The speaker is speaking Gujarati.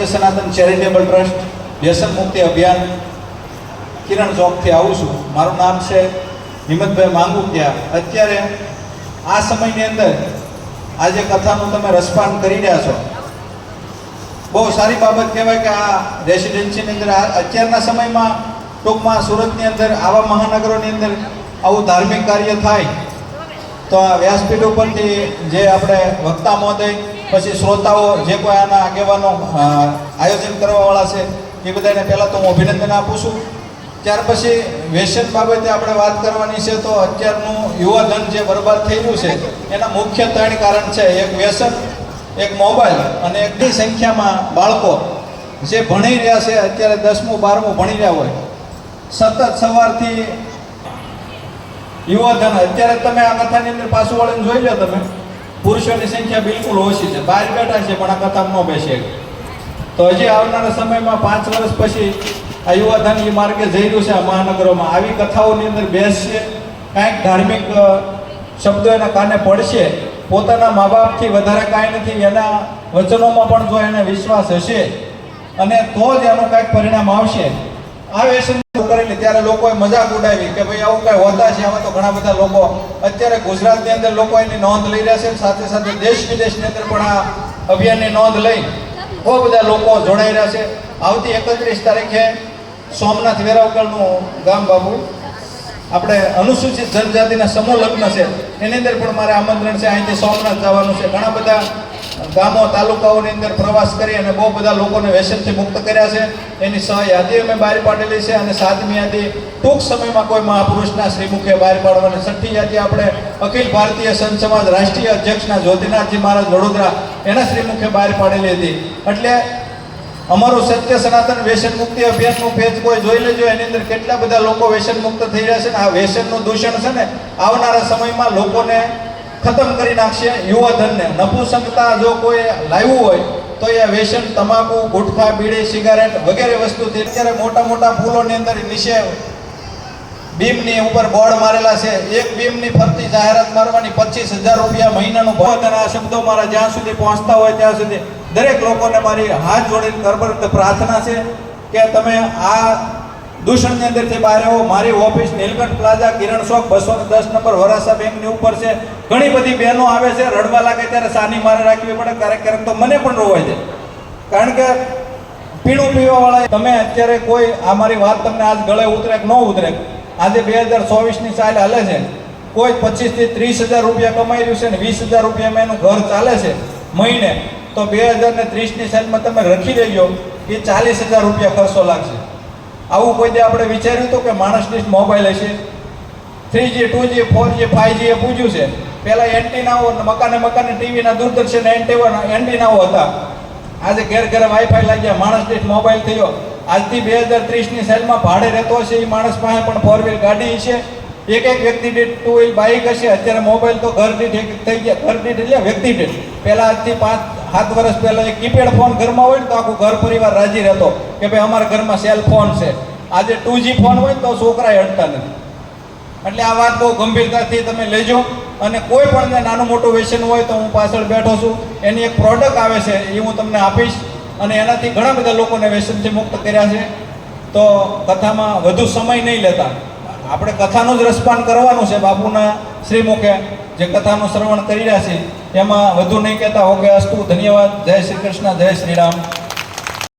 સનાતન ચેરિટેબલ ટ્રસ્ટ, વ્યસન મુક્તિ અભિયાન, કિરણ ચોકથી આવું છું. મારું નામ છે હિંમતભાઈ માંગુકિયા. અત્યારે આ સમયની અંદર આજે કથાનું તમે રસપાન કરી રહ્યા છો. બહુ સારી બાબત કહેવાય કે આ રેસિડેન્સીની અંદર અત્યારના સમયમાં ટૂંકમાં સુરતની અંદર આવા મહાનગરોની અંદર આવું ધાર્મિક કાર્ય થાય. તો આ વ્યાસપીઠ ઉપરથી જે આપણે વક્તા મહોદય, પછી શ્રોતાઓ જે કોઈ આના આગેવાનો આયોજન કરવાવાળા છે, એ બધાને પહેલાં તો હું અભિનંદન આપું છું. ત્યાર પછી વ્યસન બાબતે આપણે વાત કરવાની છે તો અત્યારનું યુવા ધન જે બરબાદ રહ્યું છે, એના મુખ્ય ત્રણ કારણ છે. એક વ્યસન, એક મોબાઈલ અને એકની સંખ્યામાં બાળકો. જે ભણી રહ્યા છે, અત્યારે દસમું, બારમું ભણી રહ્યા હોય. સતત સવારથી યુવાધન અત્યારે તમે આ કથાની અંદર પાછું વળીને જોઈ લો તમે. પુરુષોની સંખ્યા બિલકુલ ઓછી છે. બહાર બેઠા છે, પણ આ કથામાં ન બેસે. તો હજી આવનારા સમયમાં પાંચ વર્ષ પછી આ યુવાધન એ માર્ગે જઈ રહ્યું છે આ મહાનગરોમાં. આવી કથાઓની અંદર બેસશે, કાંઈક ધાર્મિક શબ્દો એના કાને પડશે. પોતાના મા બાપથી વધારે કાંઈ નથી, એના વચનોમાં પણ જો એને વિશ્વાસ હશે, અને તો જ એનું કાંઈક પરિણામ આવશે. આ વ્યસન ત્યારે લોકોએ મજાક ઉડાવી કે ભાઈ આવું કઈ હોતા છે આમાં તો ઘણા બધા લોકો. અત્યારે ગુજરાતની અંદર લોકો એની નોંધ લઈ રહ્યા છે સાથે સાથે દેશ વિદેશની અંદર પણ આ અભિયાનની નોંધ લઈ બહુ બધા લોકો જોડાઈ રહ્યા છે. આવતી એકત્રીસ તારીખે સોમનાથ વેરાવકરનું ગામ બાબુ. આપણે અનુસૂચિત જનજાતિના સમૂહ લગ્ન છે. એની અંદર પણ મારે આમંત્રણ છે. અહીંથી સોમનાથ જવાનું છે. ઘણા બધા ગામો તાલુકાઓની અંદર પ્રવાસ કરી અને બહુ બધા લોકોને વ્યસનથી મુક્ત કર્યા છે. એની સહ યાદી અમે બહાર પાડેલી છે અને સાતમી યાદી ટૂંક સમયમાં કોઈ મહાપુરુષના શ્રીમુખે બહાર પાડવાની છઠ્ઠી યાદી આપણે અખિલ ભારતીય સંત સમાજ રાષ્ટ્રીય અધ્યક્ષના જ્યોતિનાથજી મહારાજ વડોદરા એના શ્રીમુખે બહાર પાડેલી હતી. એટલે અમારું સત્ય સનાતન વ્યસન મુક્તિ અભિયાનનું પેજ કોઈ જોઈ લેજો. એની અંદર કેટલા બધા લોકો વ્યસન મુક્ત થઈ રહ્યા છે આ વ્યસનનું દૂષણ છે ને? આવનારા સમયમાં લોકોને ખતમ કરી નાખશે. યુવાધનને નપુસંગતા જો કોઈ લાવ્યું હોય, તો એ વ્યસન તમાકુ, ગુટખા, બીડી, સિગારેટ વગેરે વસ્તુથી અત્યારે મોટા મોટા પુલોની અંદર નીચે બીમની ઉપર બોર્ડ મારેલા છે. એક બીમની ફરતી જાહેરાત મારવાની પચીસ હજાર રૂપિયા મહિનાનું ભાવ અને આ શબ્દો મારા જ્યાં સુધી પહોંચતા હોય ત્યાં સુધી દરેક લોકોને મારી હાથ જોડીને કરબર પ્રાર્થના છે કે તમે આ દૂષણની અંદરથી બહાર આવો. મારી ઓફિસ નીલકંઠ પ્લાઝા, કિરણ ચોક, બસો દસ નંબર વરાસા બેંકની ઉપર છે. ઘણી બધી બહેનો આવે છે. રડવા લાગે ત્યારે સાની મારે રાખવી પડે. ક્યારેક તો મને પણ રોવાય છે કારણ કે પીણું પીવાવાળા તમે અત્યારે કોઈ આ મારી વાત તમને આજ ગળે ઉતરે કે ન ઉતરે. આજે બે હજાર ચોવીસની સાલ હાલે છે. કોઈ પચીસથી ત્રીસ હજાર રૂપિયા કમાઈ રહ્યું છે ને વીસ હજાર રૂપિયામાં એનું ઘર ચાલે છે મહિને, તો બે હજાર ને ત્રીસની સાલમાં તમે રખી લેજો એ ચાલીસ હજાર રૂપિયા ખર્ચો લાગશે. આવું કોઈ દે આપણે વિચાર્યું હતું કે માણસની જ મોબાઈલ હશે. Three G two G four G five G એ પૂછ્યું છે. પહેલાં એન્ટીનાઓ મકાને મકાને ટીવીના દૂરદર્શન એન્ટીના એન્ટીનાઓ હતા. આજે ઘેર ઘરે વાઈફાઈ લાગ્યા, માણસ દીઠ મોબાઈલ થયો. આજથી બે હજાર ત્રીસની સાઈડમાં ભાડે રહેતો હશે એ માણસ પાસે પણ ફોર વ્હીલ ગાડી છે. એક એક વ્યક્તિ દીઠ ટુ વ્હીલ બાઇક હશે, અત્યારે મોબાઈલ તો ઘર દીઠ એક થઈ ગયા ઘર દીઠ એટલે વ્યક્તિ દીઠ પહેલાં આજથી પાંચ સાત વર્ષ પહેલાં એક કીપેડ ફોન ઘરમાં હોય ને તો આખું ઘર પરિવાર રાજી રહેતો કે ભાઈ અમારા ઘરમાં સેલ ફોન છે. આજે ટુ જી ફોન હોય તો છોકરાએ હટતા નથી. એટલે આ વાત બહુ ગંભીરતાથી તમે લેજો અને કોઈ પણ નાનું મોટું વ્યસન હોય તો હું પાછળ બેઠો છું. એની એક પ્રોડક્ટ આવે છે એ હું તમને આપીશ અને એનાથી ઘણા બધા લોકોને વ્યસનથી મુક્ત કર્યા છે. તો કથામાં વધુ સમય નહીં લેતા. આપણે કથાનું જ રસપાન કરવાનું છે બાપુના શ્રીમુખે. જે કથાનું શ્રવણ કરી રહ્યા છે એમાં વધુ નહીં કહેતા ઓકે અસ્તુ, ધન્યવાદ, જય શ્રી કૃષ્ણ, જય શ્રી રામ.